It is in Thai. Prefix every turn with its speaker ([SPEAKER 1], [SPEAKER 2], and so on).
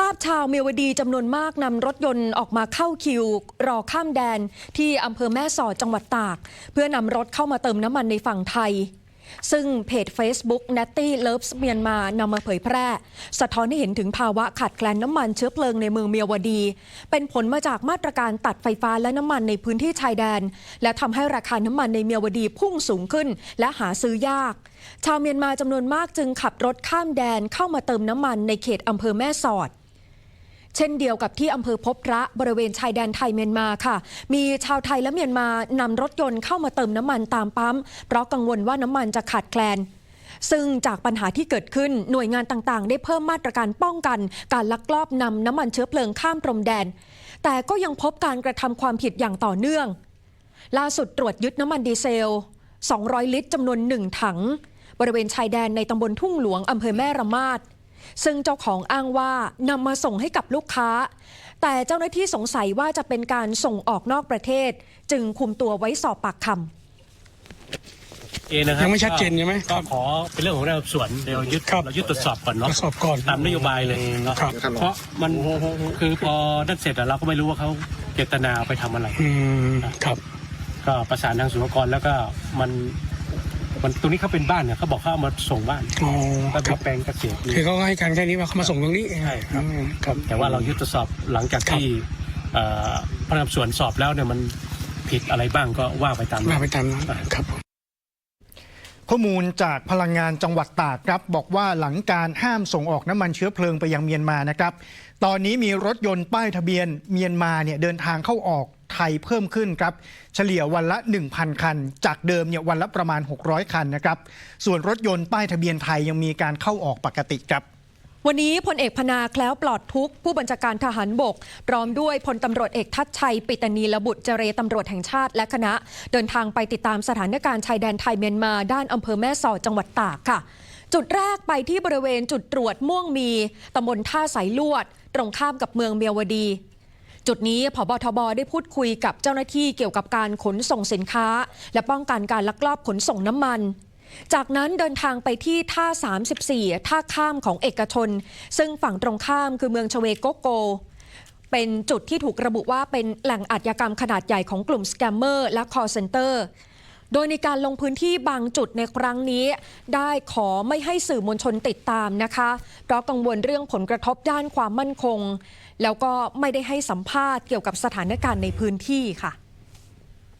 [SPEAKER 1] ภาพชาวเมียวดีจำนวนมากนำรถยนต์ออกมาเข้าคิว รอข้ามแดน ที่อำเภอแม่สอดจังหวัดตาก เพื่อนำรถเข้ามาเติมน้ำมันในฝั่งไทย ซึ่งเพจ Facebook n a t t y Loves เมียนมานำมาเผยแพร่ สะท้อนให้เห็นถึงภาวะขาดแคลนน้ำมันเชื้อเพลิงในเมืองเมียวดี เป็นผลมาจากมาตรการตัดไฟฟ้าและน้ำมันในพื้นที่ชายแดน และทำให้ราคาน้ำมันในเมียวดีพุ่งสูงขึ้น และหาซื้อยากชาวเมียนมาจำนวนมากจึงขับรถข้ามแดนเข้ามาเติมน้ำมันในเขตอำเภอแม่สอด เช่นเดียวกับที่อำเภอพบพระบริเวณชายแดนไทยเมียนมาค่ะ มีชาวไทยและเมียนมานำรถยนต์เข้ามาเติมน้ำมันตามปั๊ม เพราะกังวลว่าน้ำมันจะขาดแคลนซึ่งจากปัญหาที่เกิดขึ้นหน่วยงานต่างๆ ได้เพิ่มมาตรการป้องกัน การลักลอบนำน้ำมันเชื้อเพลิงข้ามพรมแดน แต่ก็ยังพบการกระทำความผิดอย่างต่อเนื่อง ล่าสุดตรวจยึดน้ำมันดีเซล 200 ลิตรจำนวนหนึ่งถัง บริเวณชายแดนในตำบลทุ่งหลวงอำเภอแม่ระมาด ซึ่งเจ้าของอ้างว่านำมาส่งให้กับลูกค้า แต่เจ้าหน้าที่สงสัยว่าจะเป็นการส่งออกนอกประเทศ จึงคุมตัวไว้สอบปากคำ
[SPEAKER 2] เองนะครับ
[SPEAKER 3] ยังไม่ชัดเจนใช่ไหมค
[SPEAKER 2] ก็
[SPEAKER 3] รับ
[SPEAKER 2] ขอเป็นเรื่องของเราสวนเดี๋ยวยึด
[SPEAKER 3] ครับ
[SPEAKER 2] เรายึดตรวจสอบก่อนเนาะ
[SPEAKER 3] ตรวจสอบก่อน
[SPEAKER 2] ตามนโยบายเลยเนาะ
[SPEAKER 3] ครับ
[SPEAKER 2] เพราะมันคือพอนั่นเสร็จอะเราก็ไม่รู้ว่าเขาเจตนาเอาไปทำอะไร
[SPEAKER 3] อืมครับ
[SPEAKER 2] ก็ประสานทางสุรกรแล้วก็มัน มันตรงนี้เขาเป็นบ้านเนี่ยเขาบอกเขาเอามาส่งบ้าน
[SPEAKER 3] อ๋อ
[SPEAKER 2] ก็
[SPEAKER 3] ค
[SPEAKER 2] เป็
[SPEAKER 3] รับ
[SPEAKER 2] นแปลงเกษตร
[SPEAKER 3] คือเขาก็ให้การแค่นี้ว่าเขามาส่งตรงนี้
[SPEAKER 2] ใช่ครับ
[SPEAKER 3] อืมครับ
[SPEAKER 2] แต่ว่าเรายึดตรวจสอบหลังจากที่เอ่อพนักงานสวนสอบแล้วเนี่ยมันผิดอะไรบ้างก็ว่าไปตามนั้น
[SPEAKER 3] มาไปตามนั้นครับผม
[SPEAKER 4] ข้อมูลจากพลังงานจังหวัดตากครับ บอกว่าหลังการห้ามส่งออกน้ำมันเชื้อเพลิงไปยังเมียนมานะครับ ตอนนี้มีรถยนต์ป้ายทะเบียนเมียนมาเนี่ยเดินทางเข้าออก ไทยเพิ่มขึ้นครับ เฉลี่ยวันละ 1,000 คัน จากเดิมเนี่ยวันละประมาณ 600 คันนะครับ ส่วนรถยนต์ป้ายทะเบียนไทยยังมีการเข้าออกปกติครับ
[SPEAKER 1] วันนี้พลเอกพนาแคล้วปลอดทุกผู้บัญชาการทหารบก พร้อมด้วยพลตำรวจเอกทัชชัย ปิตนีละบุตรเจรตำรวจแห่งชาติและคณะ เดินทางไปติดตามสถานการณ์ชายแดนไทยเมียนมาด้านอำเภอแม่สอดจังหวัดตากค่ะ จุดแรกไปที่บริเวณจุดตรวจม่วงมีตำบลท่าสายลวด ตรงข้ามกับเมืองเมียวดี จุดนี้พบทบได้พูดคุยกับเจ้าหน้าที่เกี่ยวกับการขนส่งสินค้า และป้องกันการลักลอบขนส่งน้ำมัน จากนั้นเดินทางไปที่ท่า 34 ท่าข้ามของเอกชน ซึ่งฝั่งตรงข้ามคือเมืองชเวโกโก เป็นจุดที่ถูกระบุว่าเป็นแหล่งอาชญากรรมขนาดใหญ่ของกลุ่มสแกมเมอร์และคอร์เซนเตอร์ โดยในการลงพื้นที่บางจุดในครั้งนี้ ได้ขอไม่ให้สื่อมวลชนติดตามนะคะ เพราะกังวลเรื่องผลกระทบด้านความมั่นคง แล้วก็ไม่ได้ให้สัมภาษณ์เกี่ยวกับสถานการณ์ในพื้นที่ค่ะ